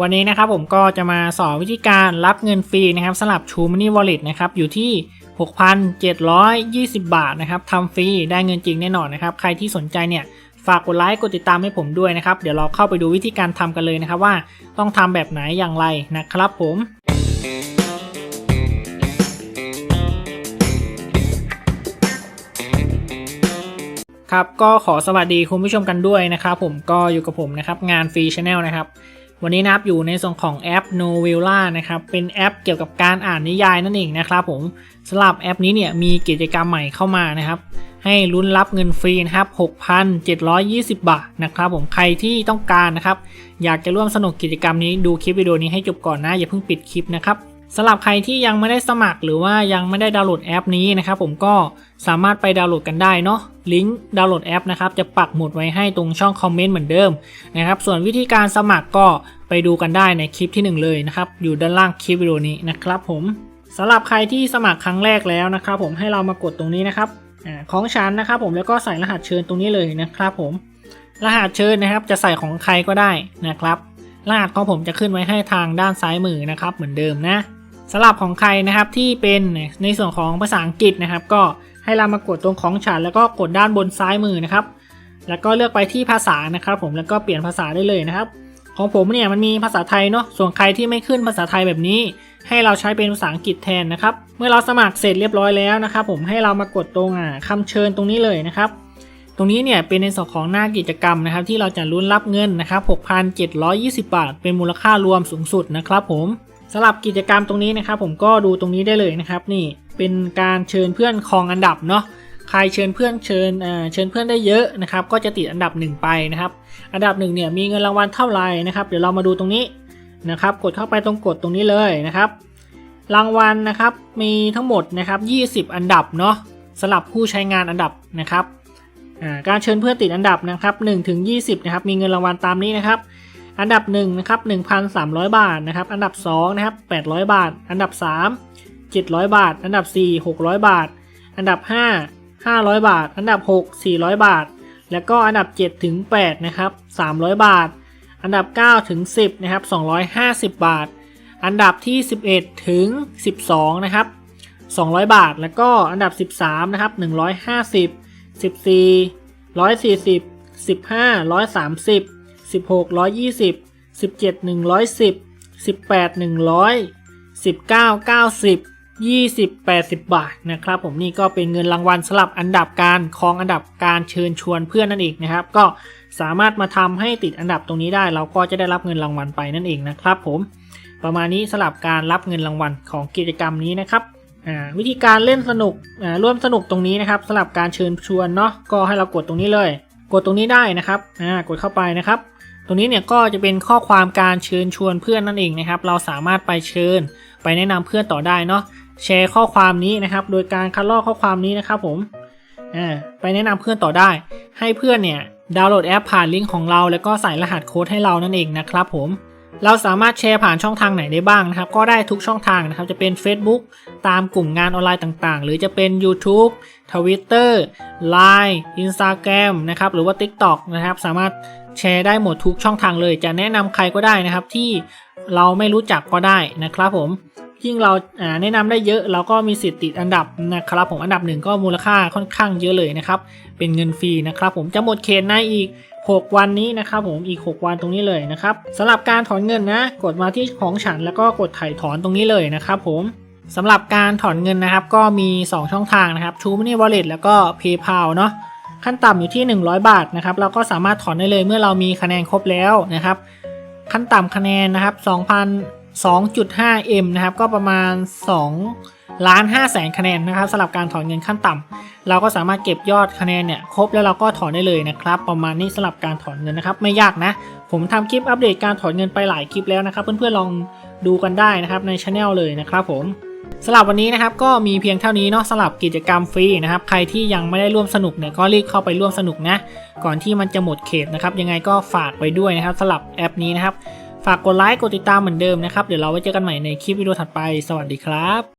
วันนี้นะครับผมก็จะมาสอนวิธีการรับเงินฟรีนะครับสำหรับ True Money Wallet นะครับอยู่ที่ 6,720 บาทนะครับทำฟรีได้เงินจริงแน่นอนนะครับ ใครที่สนใจเนี่ยฝากกดไลค์กดติดตามให้ผมด้วยนะครับ เดี๋ยวเราเข้าไปดูวิธีการทำกันเลยนะครับว่าต้องทำแบบไหนอย่างไรนะครับผมครับก็ขอสวัสดีคุณผู้ชมกันด้วยนะครับผมก็อยู่กับผมนะครับงานฟรีช n แนลนะครับ วันนี้นะครับอยู่ในส่วนของแอป Novella นะครับเป็นแอปเกี่ยวกับการอ่านนิยายนั่นเองนะครับผมสำหรับแอปนี้เนี่ยมีกิจกรรมใหม่เข้ามานะครับ ให้ลุ้นรับเงินฟรีนะครับ 6,720 บาทนะครับผมใครที่ต้องการนะครับ อยากจะร่วมสนุกกิจกรรมนี้ดูคลิปวิดีโอนี้ให้จบก่อนนะอย่าเพิ่งปิดคลิปนะครับ สำหรับใครที่ยังไม่ได้สมัครหรือว่ายังไม่ได้ดาวน์โหลดแอปนี้นะครับผมก็สามารถไปดาวน์โหลดกันได้เนาะลิงก์ดาวน์โหลดแอปนะครับจะปักหมุดไว้ให้ตรงช่องคอมเมนต์เหมือนเดิมนะครับส่วนวิธีการสมัครก็ไปดูกันได้ในคลิปที่หนึ่งเลยนะครับอยู่ด้านล่างคลิปวิดีโอนี้นะครับผมสำหรับใครที่สมัครครั้งแรกแล้วนะครับผมให้เรามากดตรงนี้นะครับของฉันนะครับผมแล้วก็ใส่รหัสเชิญตรงนี้เลยนะครับผมรหัสเชิญนะครับจะใส่ของใครก็ได้นะครับรหัสของผมจะขึ้นไว้ให้ทางด้านซ้ายมือนะครับเหมือนเดิมนะ สำหรับของใครนะครับที่เป็นในส่วนของภาษาอังกฤษนะครับ ก็ให้เรามากดตรงของฉันแล้วก็กดด้านบนซ้ายมือนะครับ แล้วก็เลือกไปที่ภาษานะครับผมแล้วก็เปลี่ยนภาษาได้เลยนะครับ ของผมเนี่ยมันมีภาษาไทยเนาะส่วนใครที่ไม่ขึ้นภาษาไทยแบบนี้ ให้เราใช้เป็นภาษาอังกฤษแทนนะครับ เมื่อเราสมัครเสร็จเรียบร้อยแล้วนะครับผมให้เรามากดตรงอ่าคำเชิญตรงนี้เลยนะครับตรงนี้เนี่ยเป็นในส่วนของหน้ากิจกรรมนะครับที่เราจะลุ้นรับเงินนะครับ 6,720 บาท เป็นมูลค่ารวมสูงสุดนะครับผม สำหรับกิจกรรมตรงนี้นะครับ ผมก็ดูตรงนี้ได้เลยนะครับ นี่เป็นการเชิญเพื่อนครองอันดับเนาะใครเชิญเพื่อนเชิญเอ่อเชิญเพื่อนได้เยอะนะครับ ก็จะติดอันดับหนึ่งไปนะครับ อันดับหนึ่งเนี่ยมีเงินรางวัลเท่าไหร่นะครับ เดี๋ยวเรามาดูตรงนี้นะครับ กดเข้าไปตรงกดตรงนี้เลยนะครับ รางวัลนะครับมีทั้งหมดนะครับ 20 อันดับเนาะสำหรับผู้ใช้งานอันดับนะครับการเชิญเพื่อนติดอันดับนะครับ1ถึง20นะครับมีเงินรางวัลตามนี้นะครับ อันดับ1นะครับ1,300 บาทนะครับ อันดับ2นะครับ800 บาท อันดับ 3 700 บาท อันดับ 4 600 บาท อันดับ 5 500 บาท อันดับ 6 400 บาท แล้วก็อันดับ7ถึง8นะครับ300 บาท อันดับ9ถึง10นะครับ250 บาท อันดับที่ 11ถึง12นะครับ200 บาท แล้วก็อันดับ 13นะครับ150 14ร้อย สิบสิบห้าร้อยสามสิบสิบหกร้อยยี่สิบสิบเจ็ดหนึ่งร้อยสิบสิบแปดหนึ่งร้อยสิบเก้าเก้าสิบยี่สิบแปดสิบบาทนะครับ ผมนี่ก็เป็นเงินรางวัลสำหรับอันดับการครองอันดับการเชิญชวนเพื่อนนั่นเองนะครับ ก็สามารถมาทำให้ติดอันดับตรงนี้ได้ เราก็จะได้รับเงินรางวัลไปนั่นเองนะครับ ผม ประมาณนี้สำหรับการรับเงินรางวัลของกิจกรรมนี้นะครับวิธีการเล่นสนุกอ่าร่วมสนุกตรงนี้นะครับสำหรับการเชิญชวนเนาะก็ให้เรากดตรงนี้เลย กดตรงนี้ได้นะครับกดเข้าไปนะครับ ตรงนี้เนี่ยก็จะเป็นข้อความการเชิญชวนเพื่อนนั่นเองนะครับ เราสามารถไปเชิญไปแนะนำเพื่อนต่อได้เนาะแชร์ข้อความนี้นะครับ โดยการคัดลอกข้อความนี้นะครับผมอ่าไปแนะนำเพื่อนต่อได้ ให้เพื่อนเนี่ยดาวน์โหลดแอปผ่านลิงก์ของเรา แล้วก็ใส่รหัสโค้ดให้เรานั่นเองนะครับผม เราสามารถแชร์ผ่านช่องทางไหนได้บ้างนะครับ ก็ได้ทุกช่องทางนะครับ จะเป็น Facebook ตามกลุ่มงานออนไลน์ต่างๆ หรือจะเป็น YouTube Twitter Line Instagram นะครับ หรือว่า TikTok นะครับ สามารถแชร์ได้หมดทุกช่องทางเลย จะแนะนำใครก็ได้นะครับ ที่เราไม่รู้จักก็ได้นะครับผมยิ่งเราแนะนำได้เยอะเราก็มีสิทธิ์ติดอันดับนะครับผมอันดับหนึ่งก็มูลค่าค่อนข้างเยอะเลยนะครับ เป็นเงินฟรีนะครับผมจะหมดเขตในอีก 6 วันนี้นะครับผมอีก 6 วันตรงนี้เลยนะครับสำหรับการถอนเงินนะ กดมาที่ของฉันแล้วก็กดถ่ายถอนตรงนี้เลยนะครับผมสำหรับการถอนเงินนะครับ ก็มี 2 ช่องทางนะครับ True Money Wallet แล้วก็ PayPal เนาะขั้นต่ำอยู่ที่ 100 บาทนะครับเราก็สามารถถอนได้เลยเมื่อเรามีคะแนนครบแล้วนะครับ ขั้นต่ำคะแนนนะครับ2,000 2.5M นะครับ ก็ประมาณ2ล้าน5แสนคะแนนนะครับสำหรับการถอนเงินขั้นต่ำเราก็สามารถเก็บยอดคะแนนเนี่ยครบแล้วเราก็ถอนได้เลยนะครับ ประมาณนี้สำหรับการถอนเงินนะครับ ไม่ยากนะ ผมทำคลิปอัปเดตการถอนเงินไปหลายคลิปแล้วนะครับ เพื่อนๆลองดูกันได้นะครับในช anel เลยนะครับผมสำหรับวันนี้นะครับก็มีเพียงเท่านี้เนาะสำหรับกิจกรรมฟรีนะครับใครที่ยังไม่ได้ร่วมสนุกเนี่ยก็รีบเข้าไปร่วมสนุกนะ ก่อนที่มันจะหมดเขตนะครับยังไงก็ฝากไว้ด้วยนะครับสำหรับแอปนี้นะครับ ฝากกดไลค์กดติดตามเหมือนเดิมนะครับ เดี๋ยวเราไว้เจอกันใหม่ในคลิปวิดีโอถัดไป สวัสดีครับ